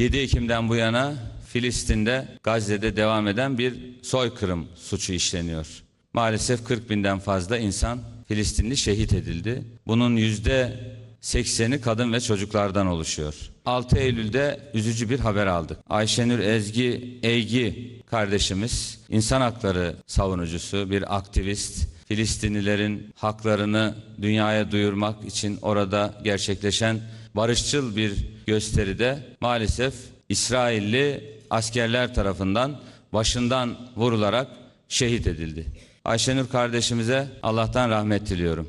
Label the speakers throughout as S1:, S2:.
S1: 7 Ekim'den bu yana Filistin'de, Gazze'de devam eden bir soykırım suçu işleniyor. Maalesef 40 binden fazla insan Filistinli şehit edildi. Bunun yüzde 80'i kadın ve çocuklardan oluşuyor. 6 Eylül'de üzücü bir haber aldık. Ayşenur Ezgi Eygi kardeşimiz insan hakları savunucusu, bir aktivist. Filistinlilerin haklarını dünyaya duyurmak için orada gerçekleşen barışçıl bir gösteride maalesef İsrailli askerler tarafından başından vurularak şehit edildi. Ayşenur kardeşimize Allah'tan rahmet diliyorum.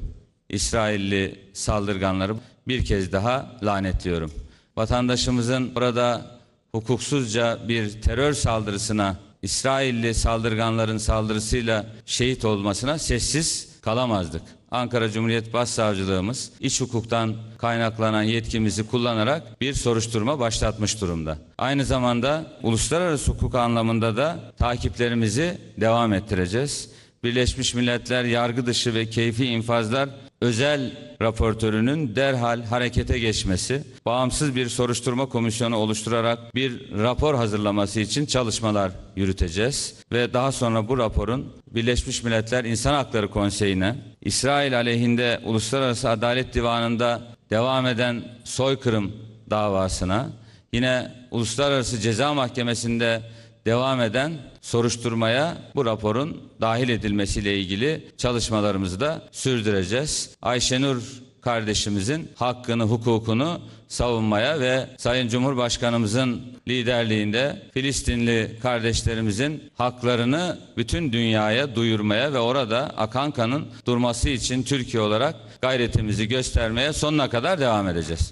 S1: İsrailli saldırganları bir kez daha lanetliyorum. Vatandaşımızın burada hukuksuzca bir terör saldırısına, İsrailli saldırganların saldırısıyla şehit olmasına sessiz kalamazdık. Ankara Cumhuriyet Başsavcılığımız iç hukuktan kaynaklanan yetkimizi kullanarak bir soruşturma başlatmış durumda. Aynı zamanda uluslararası hukuk anlamında da takiplerimizi devam ettireceğiz. Birleşmiş Milletler yargı dışı ve keyfi infazlar özel raportörünün derhal harekete geçmesi, bağımsız bir soruşturma komisyonu oluşturarak bir rapor hazırlaması için çalışmalar yürüteceğiz. Ve daha sonra bu raporun Birleşmiş Milletler İnsan Hakları Konseyi'ne, İsrail aleyhinde Uluslararası Adalet Divanı'nda devam eden soykırım davasına, yine Uluslararası Ceza Mahkemesi'nde devam eden soruşturmaya bu raporun dahil edilmesiyle ilgili çalışmalarımızı da sürdüreceğiz. Ayşenur kardeşimizin hakkını, hukukunu savunmaya ve Sayın Cumhurbaşkanımızın liderliğinde Filistinli kardeşlerimizin haklarını bütün dünyaya duyurmaya ve orada akan kanın durması için Türkiye olarak gayretimizi göstermeye sonuna kadar devam edeceğiz.